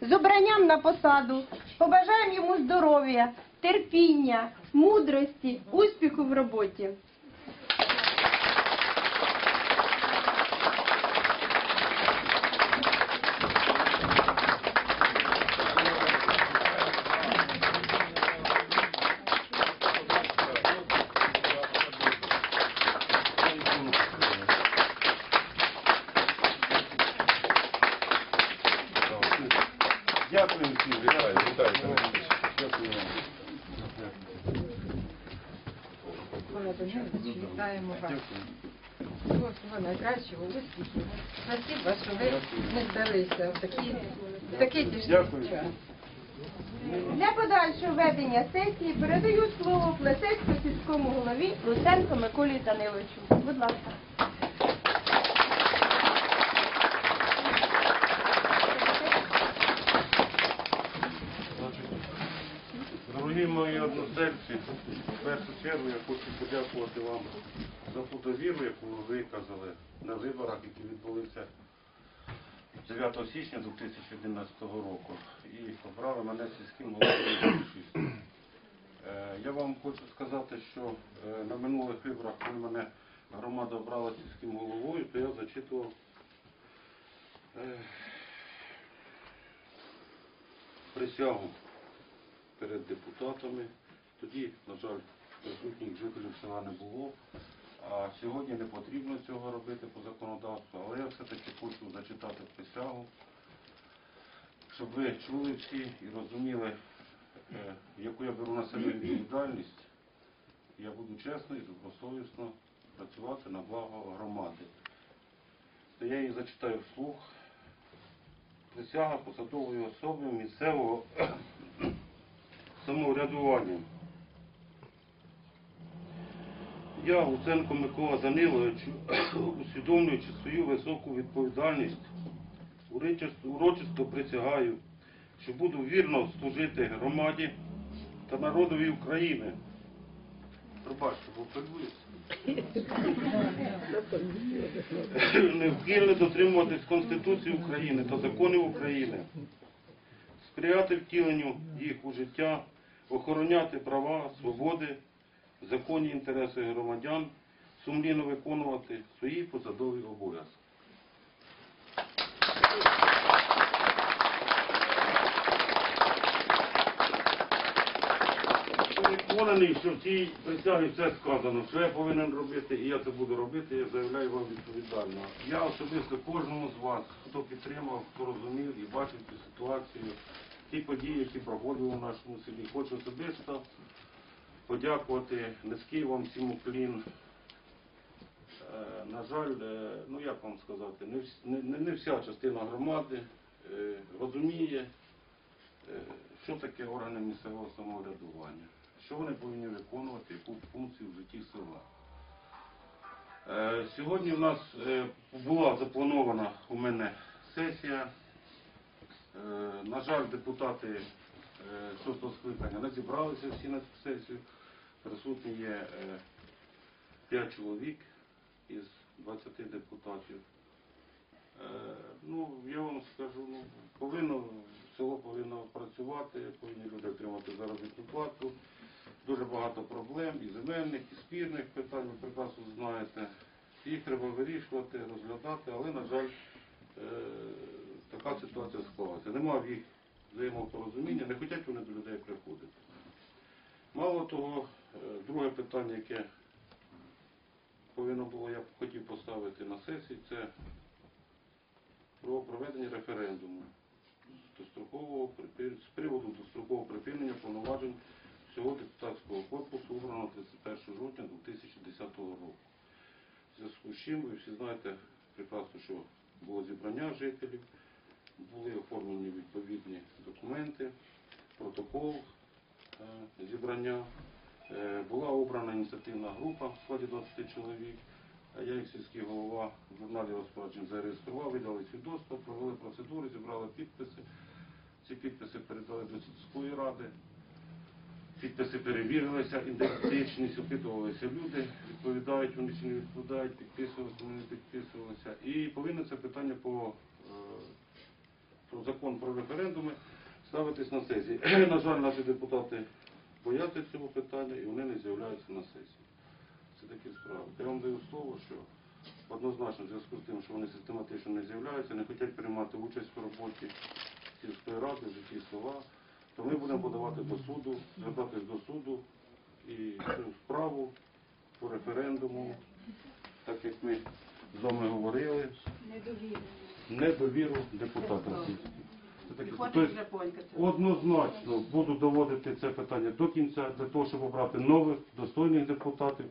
З обранням на посаду. Побажаємо йому здоров'я, терпіння, мудрості, успіху в роботі. Дякую всім, вітаю, вітаю. Дякую вам. Володимирович, вітаємо вас. Всього, всього найкращого, успіхів. Спасибо, що ви не здалися в такі, в такий тяжкий час. Для подальшого ведення сесії передаю слово Плесецько сільському голові Луценко Миколі Даниловичу. Будь ласка. Мої в першу чергу я хочу подякувати вам за ту довіру, яку ви виказали на виборах, які відбулися 9 січня 2011 року. І обрали мене сільським головою. Е, Я вам хочу сказати, що е, на минулих виборах, коли мене громада обрала сільським головою, то я зачитував е, присягу перед депутатами. Тоді, на жаль, присутніх жителів села не було. А сьогодні не потрібно цього робити по законодавству, але я все-таки хочу зачитати присягу, щоб ви чули всі і розуміли, е, яку я беру на себе відповідальність. Я буду чесно і добросовісно працювати на благо громади. То я її зачитаю вслух. Присяга посадової особи місцевого самоврядування. Я, Луценко Микола Данилович, усвідомлюючи свою високу відповідальність, урочисто- присягаю, що буду вірно служити громаді та народові України. Пробачте, бо хвилююся. Необхідно дотримуватись Конституції України та законів України, сприяти втіленню їх у життя, охороняти права, свободи, законні інтереси громадян, сумлінно виконувати свої посадові обов'язки. Переконаний, що в цій присягі все сказано, що я повинен робити, і я це буду робити, я заявляю вам відповідально. Я особисто кожному з вас, хто підтримав, хто розумів і бачив цю ситуацію, ті події, які проходили в нашому селі, хочу особисто подякувати низький вам всім уклін. Е, На жаль, е, ну як вам сказати, не, вся частина громади е, розуміє, що таке органи місцевого самоврядування, що вони повинні виконувати, яку функцію в житті села. Сьогодні в нас була запланована у мене сесія. На жаль, депутати е, шостого скликання не зібралися всі на цю сесію. Присутні є 5 чоловік із 20 депутатів. Е, Ну, я вам скажу, ну, повинно, село повинно працювати, повинні люди отримати заробітну плату. Дуже багато проблем і земельних, і спірних питань, ви прекрасно знаєте. Їх треба вирішувати, розглядати, але, на жаль, е, така ситуація склалася. Нема в їх взаємопорозуміння, не хочуть вони до людей приходити. Мало того, е, друге питання, яке повинно було, я б хотів поставити на сесії, це про проведення референдуму з приводу дострокового припинення повноважень всього депутатського корпусу, обраного 31 жовтня 2010 року. В зв'язку з чим ви всі знаєте прекрасно, що було зібрання жителів, були оформлені відповідні документи, протокол е, зібрання. Була обрана ініціативна група в складі 20 чоловік. Я, як сільський голова, в журналі розпоряджень зареєстрував, видали свідоцтво, провели процедури, зібрали підписи. Ці підписи передали до сільської ради. Підписи перевірилися, ідентичність, опитувалися люди, відповідають вони чи не відповідають, підписувалися, вони не підписувалися. І повинно це питання по е, про закон про референдуми ставитись на сесії. На жаль, наші депутати бояться цього питання і вони не з'являються на сесії. Це такі справи. Я вам даю слово, що однозначно в зв'язку з тим, що вони систематично не з'являються, не хочуть приймати участь в роботі сільської ради, в житті села, то ми будемо подавати до суду, звертатись до суду і цю справу по референдуму, так як ми з вами говорили, недовіру депутатам сільським. Однозначно буду доводити це питання до кінця для того, щоб обрати нових достойних депутатів.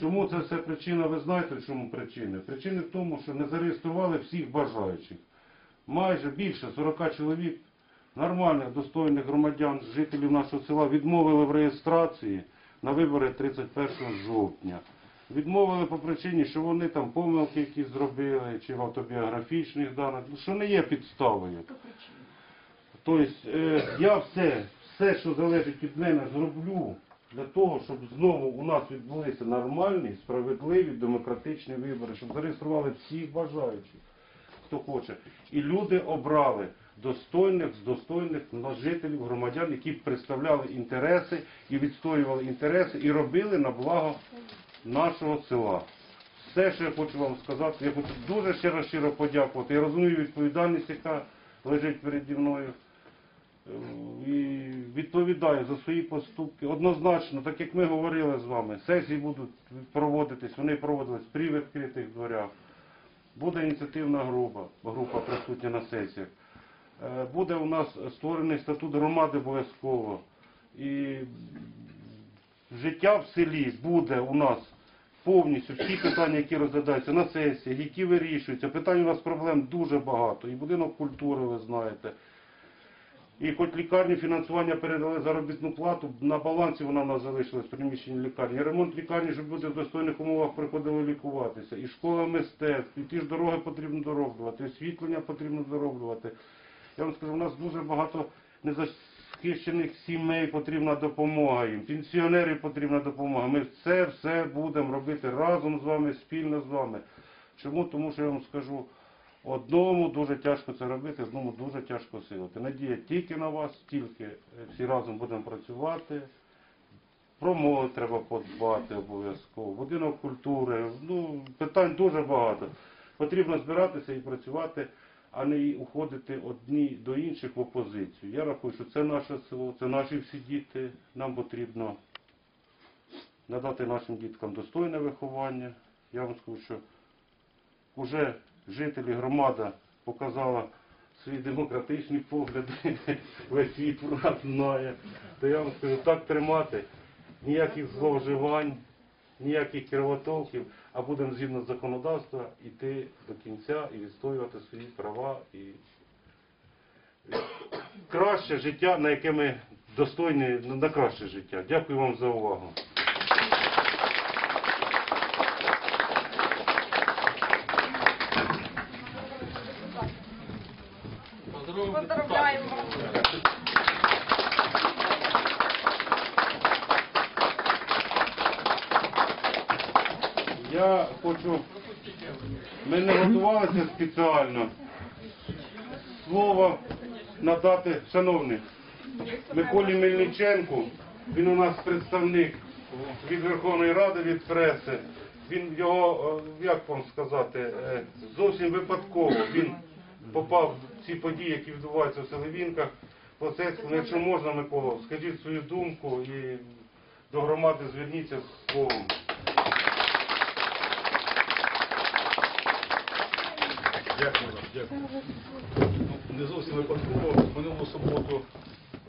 Чому це все причина? Ви знаєте, чому причина? Причина в тому, що не зареєстрували всіх бажаючих. Майже більше 40 чоловік нормальних, достойних громадян, жителів нашого села відмовили в реєстрації на вибори 31 жовтня. Відмовили по причині, що вони там помилки якісь зробили, чи в автобіографічних даних, що не є підставою. Тобто я все, все, що залежить від мене, зроблю для того, щоб знову у нас відбулися нормальні, справедливі, демократичні вибори, щоб зареєстрували всіх бажаючих, хто хоче. І люди обрали достойних, з достойних жителів, громадян, які представляли інтереси і відстоювали інтереси, і робили на благо нашого села. Все, що я хочу вам сказати, я хочу дуже щиро щиро подякувати. Я розумію відповідальність, яка лежить переді мною. І відповідаю за свої поступки. Однозначно, так як ми говорили з вами, сесії будуть проводитись, вони проводились при відкритих дверях. Буде ініціативна група, група присутня на сесіях. Е, Буде у нас створений статут громади обов'язково. І життя в селі буде у нас повністю всі питання, які розглядаються на сесіях, які вирішуються. Питань у нас проблем дуже багато. І будинок культури, ви знаєте. І хоч лікарні фінансування передали заробітну плату, на балансі вона в нас залишилась в приміщенні лікарні. Ремонт лікарні, щоб люди в достойних умовах приходили лікуватися. І школа мистецтв, і ті ж дороги потрібно дороблювати, і освітлення потрібно дороблювати. Я вам скажу, у нас дуже багато незахищених сімей потрібна допомога їм, пенсіонерів потрібна допомога. Ми це все будемо робити разом з вами, спільно з вами. Чому? Тому що я вам скажу, одному дуже тяжко це робити, одному дуже тяжко силити. Надія тільки на вас, тільки е, всі разом будемо працювати. Про молодь треба подбати обов'язково, будинок культури, ну, питань дуже багато. Потрібно збиратися і працювати, а не уходити одні до інших в опозицію. Я рахую, що це наше село, це наші всі діти. Нам потрібно надати нашим діткам достойне виховання. Я вам скажу, що вже жителі громада показала свої демократичні погляди, весь світ нас знає. То я вам скажу, так тримати, ніяких зловживань, ніяких кривотолків, а будемо згідно законодавства йти до кінця і відстоювати свої права і краще життя, на яке ми достойні на краще життя. Дякую вам за увагу. Я хочу, ми не готувалися спеціально. Слово надати, шановний, Миколі Мельниченку, він у нас представник від Верховної Ради, від преси. Він його, е, як вам сказати, е, зовсім випадково він попав в ці події, які відбуваються в Селивінках, Плосецьку. Ну, Якщо можна, Микола, скажіть свою думку і до громади зверніться з словом. Дякую вам, дякую. Ну, не зовсім випадково. Минулу суботу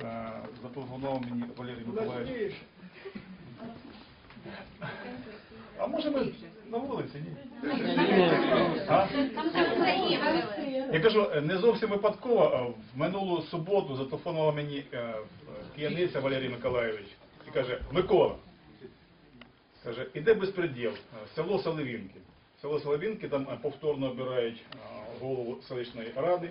е, запропонував мені Валерій Миколаївич. А може ми на вулиці, ні? А? Я кажу, е, не зовсім випадково. а В минулу суботу зателефонував мені е, п'яниця Валерій Миколаївич і каже, Микола, каже, іде безпреділ, е, село Соловінки. Село Соловінки, там е, повторно обирають е, голову селищної ради.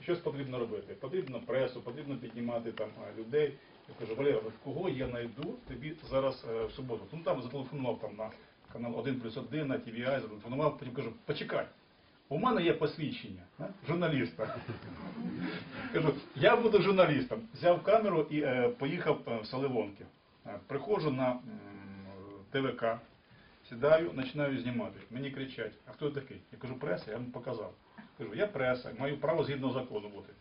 Щось потрібно робити. Потрібно пресу, потрібно піднімати там е, людей. Я кажу, Валера, кого я знайду тобі зараз е, в суботу? Ну там зателефонував там на канал 1 плюс 1, на TVI, зателефонував, потім кажу, почекай. у мене є посвідчення а, журналіста. Кажу, я буду журналістом. Взяв камеру і е, поїхав е, в Соливонки. Е, приходжу на м, ТВК, сідаю, починаю знімати. Мені кричать, а хто ти такий? Я кажу, преса, я вам показав. Кажу, я преса, маю право згідно закону бути.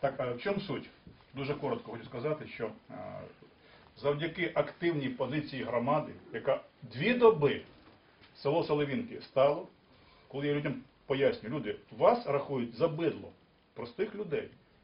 Так, а в чому суть? Дуже коротко хочу сказати, що е, завдяки активній позиції громади, яка дві доби село Соловінки стало, коли я людям пояснюю, люди, вас рахують за бидло, простих людей.